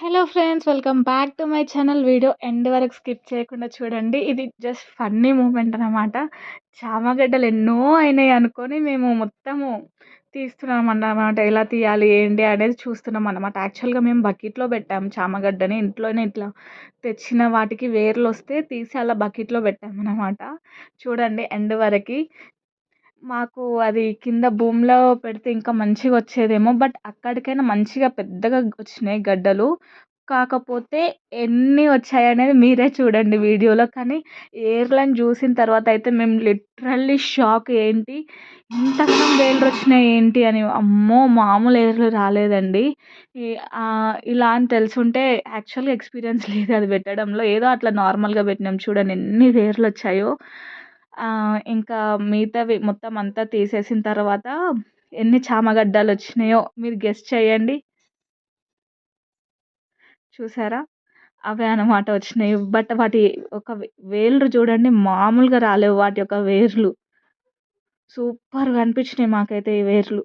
Hello friends welcome back to my channel video end వరకు skip చేయకుండా చూడండి. ఇది జస్ట్ ఫన్నీ మూమెంట్ అనమాట చామగడ్డలు ఎన్నో అయినాయి అనుకొని మేము మొత్తము తీస్తున్నాం అన్నమాట ఎలా తీయాలి ఏంటి అనేది చూస్తున్నాం అనమాట యాక్చువల్గా మేము బకెట్లో పెట్టాము చామగడ్డని. ఇంట్లోనే ఇట్లా తెచ్చిన వాటికి వేర్లు వస్తే తీసి అలా బకెట్లో పెట్టామన్నమాట. చూడండి ఎండ్ వరకు. మాకు అది కింద భూమిలో పెడితే ఇంకా మంచిగా వచ్చేదేమో బట్ అక్కడికైనా మంచిగా పెద్దగా వచ్చినాయి గడ్డలు. కాకపోతే ఎన్ని వచ్చాయి అనేది మీరే చూడండి వీడియోలో. కానీ ఏర్లను చూసిన తర్వాత అయితే మేము లిటరల్లీ షాక్ ఏంటి ఇంతకన్నా వేర్లు వచ్చినాయి ఏంటి అని. అమ్మో మామూలు ఏర్లు రాలేదండి. ఇలా అని తెలుసుంటే యాక్చువల్గా ఎక్స్పీరియన్స్ లేదు అది పెట్టడంలో. ఏదో అట్లా నార్మల్గా పెట్టినాం చూడండి ఎన్ని వేర్లు వచ్చాయో. ఇంకా మిగతావి మొత్తం అంతా తీసేసిన తర్వాత ఎన్ని చామగడ్డలు వచ్చినాయో మీరు గెస్ చేయండి. చూసారా? అవే అనమాట వచ్చినాయి. బట్ వాటి ఒక వేళ్ళు చూడండి. మామూలుగా రాలేవు వాటి యొక్క వేర్లు. సూపర్గా అనిపించినాయి మాకైతే ఈ వేర్లు.